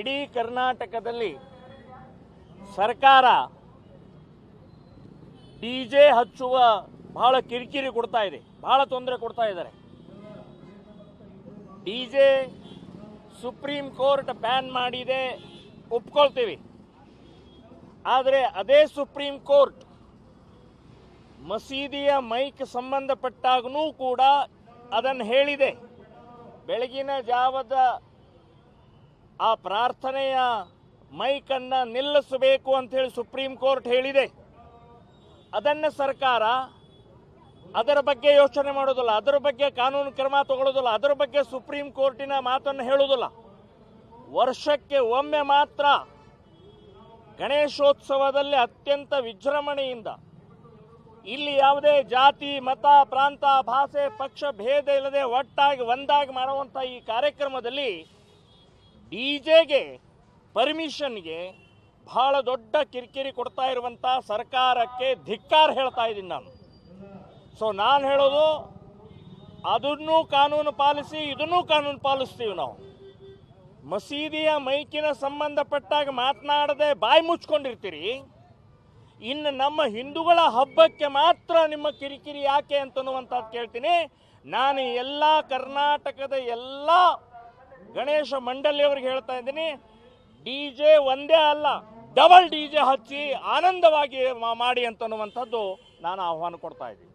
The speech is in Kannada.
ಇಡೀ ಕರ್ನಾಟಕದಲ್ಲಿ ಸರ್ಕಾರ ಡಿ ಜೆ ಹಚ್ಚುವ ಬಹಳ ಕಿರಿಕಿರಿ ಕೊಡ್ತಾ ಇದೆ, ಬಹಳ ತೊಂದರೆ ಕೊಡ್ತಾ ಇದ್ದಾರೆ. D J supreme court ban ಮಾಡಿದೆ ಒಪ್ಕೊಳ್ತೀವಿ. ಆದರೆ ಅದೇ ಸುಪ್ರೀಂ ಕೋರ್ಟ್ ಮಸೀದಿಯ ಮೈಕ್ ಸಂಬಂಧಪಟ್ಟಾಗೂ ಕೂಡ ಅದನ್ನು ಹೇಳಿದೆ. ಬೆಳಗಿನ ಜಾವದ ಆ ಪ್ರಾರ್ಥನೆಯ ಮೈಕನ್ನು ನಿಲ್ಲಿಸಬೇಕು ಅಂಥೇಳಿ ಸುಪ್ರೀಂ ಕೋರ್ಟ್ ಹೇಳಿದೆ. ಅದನ್ನು ಸರ್ಕಾರ ಅದರ ಬಗ್ಗೆ ಯೋಚನೆ ಮಾಡೋದಿಲ್ಲ, ಅದರ ಬಗ್ಗೆ ಕಾನೂನು ಕ್ರಮ ತಗೊಳ್ಳೋದಿಲ್ಲ ಅದರ ಬಗ್ಗೆ ಸುಪ್ರೀಂ ಕೋರ್ಟಿನ ಮಾತನ್ನು ಹೇಳೋದಿಲ್ಲ. ವರ್ಷಕ್ಕೆ ಒಮ್ಮೆ ಮಾತ್ರ ಗಣೇಶೋತ್ಸವದಲ್ಲಿ ಅತ್ಯಂತ ವಿಜೃಂಭಣೆಯಿಂದ ಇಲ್ಲಿ ಯಾವುದೇ ಜಾತಿ, ಮತ, ಪ್ರಾಂತ, ಭಾಷೆ, ಪಕ್ಷ, ಭೇದ ಇಲ್ಲದೆ ಒಟ್ಟಾಗಿ, ಒಂದಾಗಿ ಮಾಡುವಂಥ ಈ ಕಾರ್ಯಕ್ರಮದಲ್ಲಿ ಡಿ ಜೆಗೆ ಪರ್ಮಿಷನ್ಗೆ ಬಹಳ ದೊಡ್ಡ ಕಿರಿಕಿರಿ ಕೊಡ್ತಾ ಇರುವಂಥ ಸರ್ಕಾರಕ್ಕೆ ಧಿಕ್ಕಾರ ಹೇಳ್ತಾ ಇದ್ದೀನಿ ನಾನು. ಸೊ ನಾನು ಹೇಳೋದು ಅದನ್ನೂ ಕಾನೂನು ಪಾಲಿಸಿ, ಇದನ್ನೂ ಕಾನೂನು ಪಾಲಿಸ್ತೀವಿ ನಾವು. ಮಸೀದಿಯ ಮೈಕಿನ ಸಂಬಂಧಪಟ್ಟಾಗ ಮಾತನಾಡದೆ ಬಾಯಿ ಮುಚ್ಕೊಂಡಿರ್ತೀರಿ. ಇನ್ನು ನಮ್ಮ ಹಿಂದೂಗಳ ಹಬ್ಬಕ್ಕೆ ಮಾತ್ರ ನಿಮ್ಮ ಕಿರಿಕಿರಿ ಯಾಕೆ ಅಂತನ್ನುವಂಥದ್ದು ಕೇಳ್ತೀನಿ. ನಾನು ಎಲ್ಲ ಕರ್ನಾಟಕದ ಎಲ್ಲ ಗಣೇಶ ಮಂಡಳಿಯವರಿಗೆ ಹೇಳ್ತಾ ಇದ್ದೀನಿ, ಡಿ ಜೆ ಒಂದೇ ಅಲ್ಲ, ಡಬಲ್ ಡಿ ಜೆ ಹಚ್ಚಿ ಆನಂದವಾಗಿ ಮಾಡಿ ಅಂತನ್ನುವಂಥದ್ದು ನಾನು ಆಹ್ವಾನ ಕೊಡ್ತಾ ಇದ್ದೀನಿ.